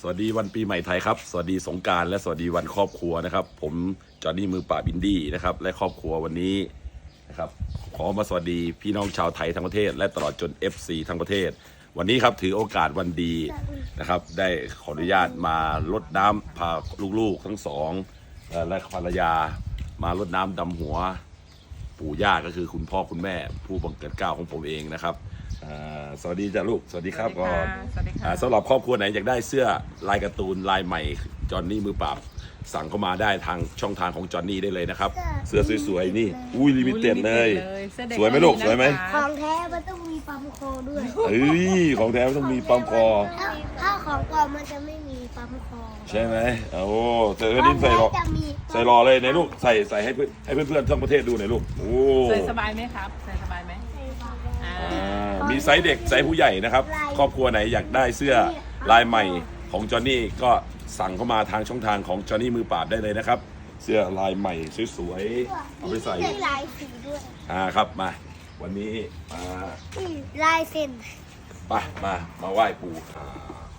สวัสดีวันปีใหม่ไทยครับ สวัสดีสงการและสวัสดีวันครอบครัวนะครับ ผมจอห์นนี่มือป่าบบินดี้นะครับ และครอบครัววันนี้นะครับขอมาสวัสดีพี่น้องชาวไทยทั้งประเทศ และตลอดจน FC ทั้งประเทศ วันนี้ครับถือโอกาสวันดีนะครับ ได้ขออนุญาตมาลดน้ำพาลูกๆทั้งสองเอ่อและภรรยามาลดน้ำดำหัว ปู่ย่าก็คือคุณพ่อคุณแม่ผู้บังเกิดเกล้าของผมเองนะครับ อ่าสวัสดีจ้ะลูก สวัสดีครับก่อนสวัสดีค่ะอ่าสำหรับครอบครัวไหนอยากได้เสื้อลายการ์ตูนลายใหม่จอห์นนี่มือปราบ สั่งเข้ามาได้ทางช่องทางของจอห์นนี่ได้เลยนะครับ เสื้อสวยๆนี่ อุ้ยลิมิเต็ดเลย สื้อเด็กสวยไหมลูกนะคะสวยไหมของแท้มันต้องมีปั๊มคอด้วยเฮ้ยของแท้ต้องมีปั๊มคอ ถ้าถ้าของปลอมมันจะไม่มีปั๊มคอใช่ไหมโอ้เธอนี่ใส่รอจะมีใส่รอเลยไหนลูกใส่ใส่ให้เพื่อนให้เพื่อนๆทั้งประเทศดูหน่อยลูกโอ้ ใส่สบายไหมครับใส่สบายไหมอ่า อ่า มีไซส์เด็กไซส์ผู้ใหญ่นะครับ ครอบครัวไหนอยากได้เสื้อลายใหม่ของจอห์นนี่ก็สั่งเข้ามาทางช่องทางของจอห์นนี่มือปราบได้เลยนะครับ เสื้อลายใหม่สวยๆเอาไปใส่มีลายสีด้วยอ่าครับมา วันนี้มานี่ลายเส้น ไปมามาไหว้ปู่อ่า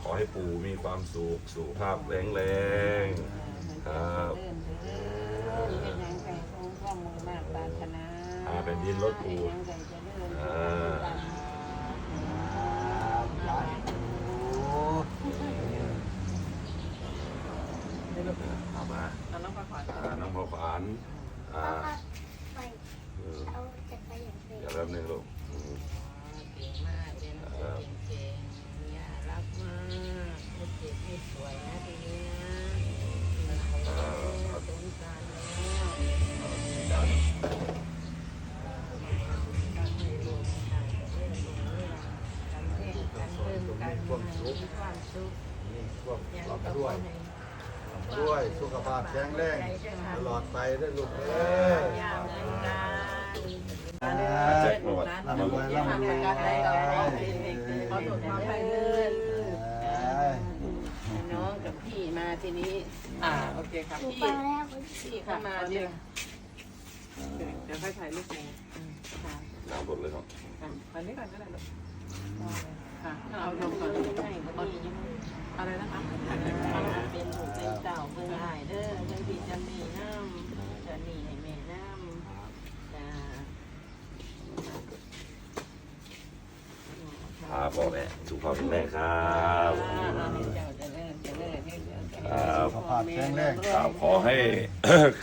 ขอให้ปู่มีความสุขสุขภาพแข็งแรงครับเป็นยังไงคงข้อมูลมากปรารถนาอ่าเป็นดินรถปู่ยังไงจะเลื่อน อ่า เอามาเอาน้องประขวัญอ่าน้องพอขวานอ่าเอาไปเออเอาจัดไปอย่างเดียวเดี๋ยวแป๊บนึงลูกอืมเก่งมากเรียนเก่งเก่งเนี่ยรักมากไม่เจ็บไม่สวยนะทีนี้นะสงสารแล้วการให้ลูกการเรื่องการเรื่องการเรื่องการมีความสุขความสุขมีพวกอย่างเราต่อด้วยไป ด้วยสุขภาพแข็งแรงตลอดไปได้วยลูกเอ้ยอย่างเหมือนกันแจ็คประวัติร่ำรวยร่ำรวยขอโทษขออภัยเลยน้องกับพี่มาทีนี้ อ่าโอเคครับหนูพี่ไปแล้วพี่เข้ามาทีเดี๋ยวเดี๋ยวค่อยถ่ายรูปหมูอืมค่ะน้ำหมดเลยครับอะอันนี้ก่อนก็ได้ลูกค่ะเอาลงก่อนให้ก็ดีอะไรนะคะ เป็นลูกเป็นเต่าเบิ่งหายเด้อเบิ่งพี่จะมีน้ำจะนี่ให้แม่น้ำจ้า ครับพ่อแม่สุขภาพแข็งแรงครับเจ้าจะเลิกจะเลิกให้เลิกครับสุขภาพแข็งแรงครับขอให้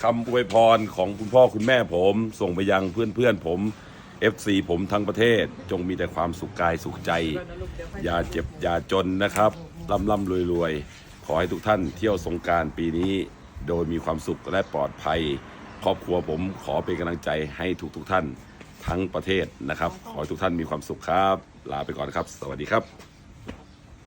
คำอวยพรของคุณพ่อคุณแม่ผม ส่งไปยังเพื่อนเพื่อนๆผม FC ผมทั้งประเทศจงมีแต่ความสุขกายสุขใจ อย่าเจ็บอย่าจนนะครับร่ำร่ำรวยรวยขอให้ทุกท่านเที่ยวสงกรารปีนี้ โดยมีความสุขและปลอดภัย ครอบครัวผมขอเป็นกำลังใจให้ทุกทุกๆท่าน ทั้งประเทศนะครับ ขอให้ทุกท่านมีความสุขครับ ลาไปก่อนครับ สวัสดีครับ